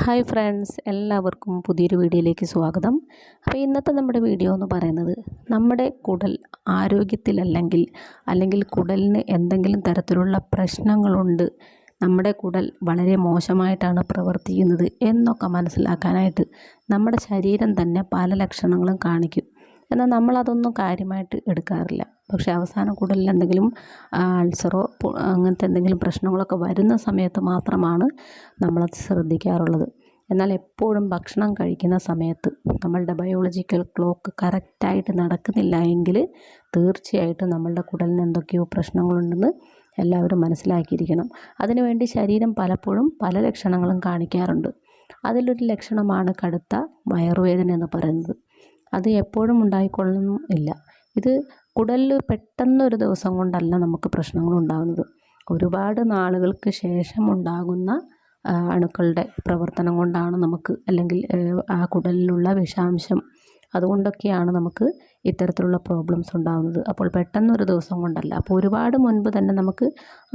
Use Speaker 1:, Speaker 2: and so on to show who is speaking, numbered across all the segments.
Speaker 1: Hi friends എല്ലാവർക്കും പുതിയൊരു വീഡിയോയിലേക്ക് സ്വാഗതം. അപ്പോൾ ഇന്നത്തെ നമ്മുടെ വീഡിയോ എന്ന് പറയുന്നത് നമ്മുടെ കുടൽ ആരോഗ്യത്തിലല്ലെങ്കിൽ അല്ലെങ്കിൽ കുടലിന് എന്തെങ്കിലും തരത്തിലുള്ള പ്രശ്നങ്ങളുണ്ട് നമ്മുടെ കുടൽ വളരെ മോശമായിട്ടാണ് പ്രവർത്തിക്കുന്നത് എന്നൊക്കെ മനസ്സിലാക്കാനായിട്ട് നമ്മുടെ ശരീരം തന്നെ പല ലക്ഷണങ്ങളും കാണിക്കും. എന്നാൽ നമ്മളതൊന്നും കാര്യമായിട്ട് എടുക്കാറില്ല. പക്ഷേ അവസാന കുടലിൽ എന്തെങ്കിലും അൾസറോ അങ്ങനത്തെ എന്തെങ്കിലും പ്രശ്നങ്ങളൊക്കെ വരുന്ന സമയത്ത് മാത്രമാണ് നമ്മളത് ശ്രദ്ധിക്കാറുള്ളത്. എന്നാൽ എപ്പോഴും ഭക്ഷണം കഴിക്കുന്ന സമയത്ത് നമ്മളുടെ ബയോളജിക്കൽ ക്ലോക്ക് കറക്റ്റായിട്ട് നടക്കുന്നില്ല എങ്കിൽ തീർച്ചയായിട്ടും നമ്മളുടെ കുടലിന് എന്തൊക്കെയോ പ്രശ്നങ്ങളുണ്ടെന്ന് എല്ലാവരും മനസ്സിലാക്കിയിരിക്കണം. അതിനുവേണ്ടി ശരീരം പലപ്പോഴും പല ലക്ഷണങ്ങളും കാണിക്കാറുണ്ട്. അതിലൊരു ലക്ഷണമാണ് കടുത്ത വയറുവേദന എന്ന് പറയുന്നത്. അത് എപ്പോഴും ഉണ്ടായിക്കൊള്ളണം ഇല്ല. ഇത് കുടലിൽ പെട്ടെന്നൊരു ദിവസം കൊണ്ടല്ല നമുക്ക് പ്രശ്നങ്ങൾ ഉണ്ടാകുന്നത്. ഒരുപാട് നാളുകൾക്ക് ശേഷം ഉണ്ടാകുന്ന അണുക്കളുടെ പ്രവർത്തനം കൊണ്ടാണ് നമുക്ക് അല്ലെങ്കിൽ ആ കുടലിലുള്ള വിഷാംശം അതുകൊണ്ടൊക്കെയാണ് നമുക്ക് ഇത്തരത്തിലുള്ള പ്രോബ്ലംസ് ഉണ്ടാകുന്നത്. അപ്പോൾ പെട്ടെന്നൊരു ദിവസം കൊണ്ടല്ല. അപ്പോൾ ഒരുപാട് മുൻപ് തന്നെ നമുക്ക്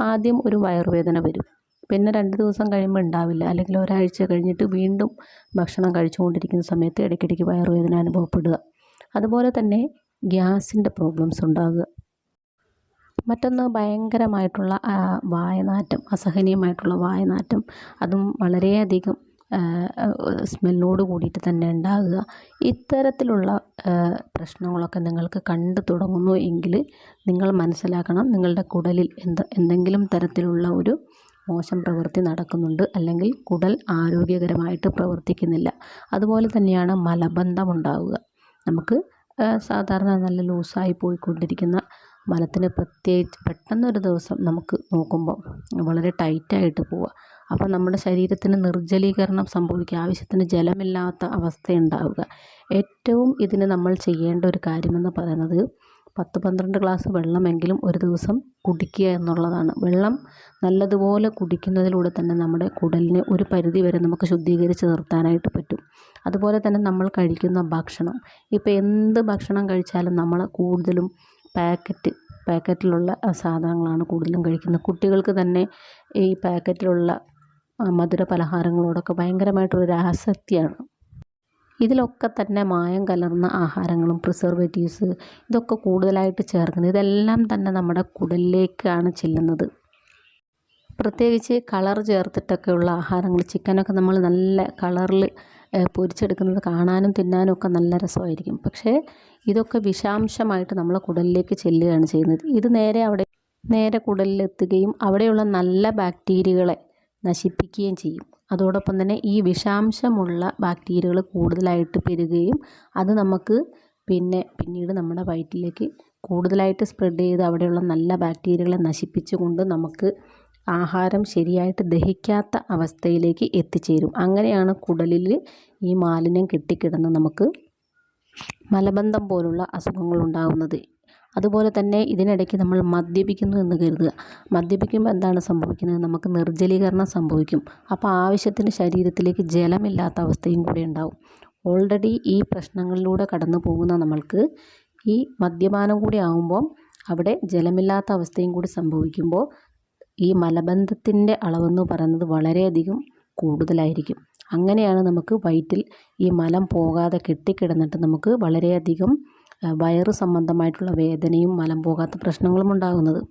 Speaker 1: ആദ്യം ഒരു വയറുവേദന വരും. പിന്നെ രണ്ട് ദിവസം കഴിയുമ്പോൾ ഉണ്ടാവില്ല. അല്ലെങ്കിൽ ഒരാഴ്ച കഴിഞ്ഞിട്ട് വീണ്ടും ഭക്ഷണം കഴിച്ചുകൊണ്ടിരിക്കുന്ന സമയത്ത് ഇടയ്ക്കിടയ്ക്ക് വയറുവേദന അനുഭവപ്പെടുക. അതുപോലെ തന്നെ ഗ്യാസിന്റെ പ്രോബ്ലംസ് ഉണ്ടാകുക മറ്റൊന്ന് ഭയങ്കരമായിട്ടുള്ള വായനാറ്റം അസഹനീയമായിട്ടുള്ള വായനാറ്റം. അതും വളരെയധികം സ്മെല്ലോട് കൂടിയിട്ട് തന്നെ ഉണ്ടാകുക. ഇത്തരത്തിലുള്ള പ്രശ്നങ്ങളൊക്കെ നിങ്ങൾക്ക് കണ്ടു തുടങ്ങുന്നു എങ്കിൽ നിങ്ങൾ മനസ്സിലാക്കണം നിങ്ങളുടെ കുടലിൽ എന്ത് എന്തെങ്കിലും തരത്തിലുള്ള ഒരു മോശം പ്രവൃത്തി നടക്കുന്നുണ്ട് അല്ലെങ്കിൽ കുടൽ ആരോഗ്യകരമായിട്ട് പ്രവർത്തിക്കുന്നില്ല. അതുപോലെ തന്നെയാണ് മലബന്ധം ഉണ്ടാവുക നമുക്ക് സാധാരണ നല്ല ലൂസായി പോയിക്കൊണ്ടിരിക്കുന്ന മലത്തിന് പ്രത്യേകിച്ച് പെട്ടെന്നൊരു ദിവസം നമുക്ക് നോക്കുമ്പോൾ വളരെ ടൈറ്റായിട്ട് പോവുക അപ്പോൾ നമ്മുടെ ശരീരത്തിന് നിർജലീകരണം സംഭവിക്കുക ആവശ്യത്തിന് ജലമില്ലാത്ത അവസ്ഥയുണ്ടാവുക. ഏറ്റവും ഇതിന് നമ്മൾ ചെയ്യേണ്ട ഒരു കാര്യമെന്ന് പറയുന്നത് പത്ത് പന്ത്രണ്ട് ഗ്ലാസ് വെള്ളമെങ്കിലും ഒരു ദിവസം കുടിക്കുക എന്നുള്ളതാണ്. വെള്ളം നല്ലതുപോലെ കുടിക്കുന്നതിലൂടെ തന്നെ നമ്മുടെ കുടലിനെ ഒരു പരിധി വരെ നമുക്ക് ശുദ്ധീകരിച്ച് നിർത്താനായിട്ട് പറ്റും. അതുപോലെ തന്നെ നമ്മൾ കഴിക്കുന്ന ഭക്ഷണം. ഇപ്പോൾ എന്ത് ഭക്ഷണം കഴിച്ചാലും നമ്മൾ കൂടുതലും പാക്കറ്റ് പാക്കറ്റിലുള്ള സാധനങ്ങളാണ് കൂടുതലും കഴിക്കുന്നത്. കുട്ടികൾക്ക് തന്നെ ഈ പാക്കറ്റിലുള്ള മധുര പലഹാരങ്ങളോടൊക്കെ ഭയങ്കരമായിട്ടൊരു ആസക്തിയാണ് ഇതിലൊക്കെ തന്നെ മായം കലർന്ന ആഹാരങ്ങളും പ്രിസർവേറ്റീവ്സ് ഇതൊക്കെ കൂടുതലായിട്ട് ചേർക്കുന്നത് ഇതെല്ലാം തന്നെ നമ്മുടെ കുടലിലേക്കാണ് ചെല്ലുന്നത്. പ്രത്യേകിച്ച് കളർ ചേർത്തിട്ടൊക്കെയുള്ള ആഹാരങ്ങൾ ചിക്കനൊക്കെ നമ്മൾ നല്ല കളറിൽ പൊരിച്ചെടുക്കുന്നത് കാണാനും തിന്നാനും ഒക്കെ നല്ല രസമായിരിക്കും. പക്ഷേ ഇതൊക്കെ വിഷാംശമായിട്ട് നമ്മളെ കുടലിലേക്ക് ചെല്ലുകയാണ് ചെയ്യുന്നത്. ഇത് നേരെ അവിടെ നേരെ കുടലിലെത്തുകയും അവിടെയുള്ള നല്ല ബാക്ടീരിയകളെ നശിപ്പിക്കുകയും ചെയ്യും. അതോടൊപ്പം തന്നെ ഈ വിഷാംശമുള്ള ബാക്ടീരിയകൾ കൂടുതലായിട്ട് പെരുകുകയും അത് നമുക്ക് പിന്നെ പിന്നീട് നമ്മുടെ വയറ്റിലേക്ക് കൂടുതലായിട്ട് സ്പ്രെഡ് ചെയ്ത് അവിടെയുള്ള നല്ല ബാക്ടീരിയകളെ നശിപ്പിച്ചുകൊണ്ട് നമുക്ക് ആഹാരം ശരിയായിട്ട് ദഹിക്കാത്ത അവസ്ഥയിലേക്ക് എത്തിച്ചേരും. അങ്ങനെയാണ് കുടലിൽ ഈ മാലിന്യം കെട്ടിക്കിടന്ന് നമുക്ക് മലബന്ധം പോലുള്ള അസുഖങ്ങൾ ഉണ്ടാകുന്നത് അതുപോലെ തന്നെ ഇതിനിടയ്ക്ക് നമ്മൾ മദ്യപിക്കുന്നു എന്ന് കരുതുക. മദ്യപിക്കുമ്പോൾ എന്താണ് സംഭവിക്കുന്നത്? നമുക്ക് നിർജലീകരണം സംഭവിക്കും. അപ്പോൾ ആവശ്യത്തിന് ശരീരത്തിലേക്ക് ജലമില്ലാത്ത അവസ്ഥയും കൂടി ഉണ്ടാവും. ഓൾറെഡി ഈ പ്രശ്നങ്ങളിലൂടെ കടന്നു പോകുന്ന നമ്മൾക്ക് ഈ മദ്യപാനം കൂടി ആകുമ്പോൾ അവിടെ ജലമില്ലാത്ത അവസ്ഥയും കൂടി സംഭവിക്കുമ്പോൾ ഈ മലബന്ധത്തിന്റെ അളവെന്ന് പറയുന്നത് വളരെയധികം കൂടുതലായിരിക്കും. അങ്ങനെയാണ് നമുക്ക് വയറ്റിൽ ഈ മലം പോകാതെ കെട്ടിക്കിടന്നിട്ട് നമുക്ക് വളരെയധികം വയറ് സംബന്ധമായിട്ടുള്ള വേദനയും മലം പോകാത്ത പ്രശ്നങ്ങളും ഉണ്ടാകുന്നത്.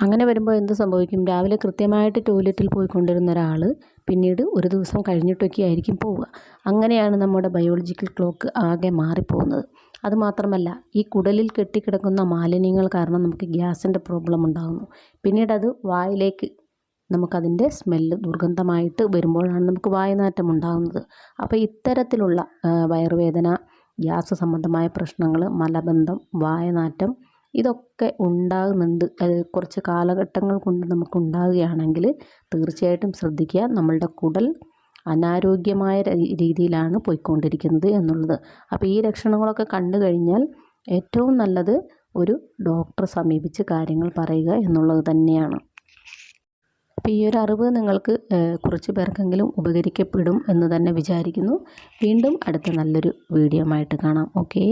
Speaker 1: അങ്ങനെ വരുമ്പോൾ എന്ത് സംഭവിക്കും? രാവിലെ കൃത്യമായിട്ട് ടോയ്ലറ്റിൽ പോയിക്കൊണ്ടിരുന്ന ഒരാൾ പിന്നീട് ഒരു ദിവസം കഴിഞ്ഞിട്ടൊക്കെ ആയിരിക്കും പോവുക. അങ്ങനെയാണ് നമ്മുടെ ബയോളജിക്കൽ ക്ലോക്ക് ആകെ മാറിപ്പോകുന്നത്. അതുമാത്രമല്ല ഈ കുടലിൽ കെട്ടിക്കിടക്കുന്ന മാലിന്യങ്ങൾ കാരണം നമുക്ക് ഗ്യാസിന്റെ പ്രോബ്ലം ഉണ്ടാകുന്നു. പിന്നീട് അത് വായിലേക്ക് നമുക്കതിന്റെ സ്മെല്ല് ദുർഗന്ധമായിട്ട് വരുമ്പോഴാണ് നമുക്ക് വായനാറ്റം ഉണ്ടാകുന്നത്. അപ്പോൾ ഇത്തരത്തിലുള്ള വയറുവേദന ഗ്യാസ് സംബന്ധമായ പ്രശ്നങ്ങൾ മലബന്ധം വായനാറ്റം ഇതൊക്കെ ഉണ്ടാകുന്നുണ്ട്. കുറച്ച് കാലഘട്ടങ്ങൾ കൊണ്ട് നമുക്ക് ഉണ്ടാകുകയാണെങ്കിൽ തീർച്ചയായിട്ടും ശ്രദ്ധിക്കുക. നമ്മളുടെ കുടൽ അനാരോഗ്യമായ രീതിയിലാണ് പോയിക്കൊണ്ടിരിക്കുന്നത് എന്നുള്ളത്. അപ്പോൾ ഈ ലക്ഷണങ്ങളൊക്കെ കണ്ടു കഴിഞ്ഞാൽ ഏറ്റവും നല്ലത് ഒരു ഡോക്ടറെ സമീപിച്ച് കാര്യങ്ങൾ പറയുക എന്നുള്ളത് തന്നെയാണ്. അപ്പോൾ ഈ ഒരു അറിവ് നിങ്ങൾക്ക് കുറച്ച് പേർക്കെങ്കിലും ഉപകരിക്കപ്പെടും എന്ന് തന്നെ വിചാരിക്കുന്നു. വീണ്ടും അടുത്ത നല്ലൊരു വീഡിയോ ആയിട്ട് കാണാം. ഓക്കേ?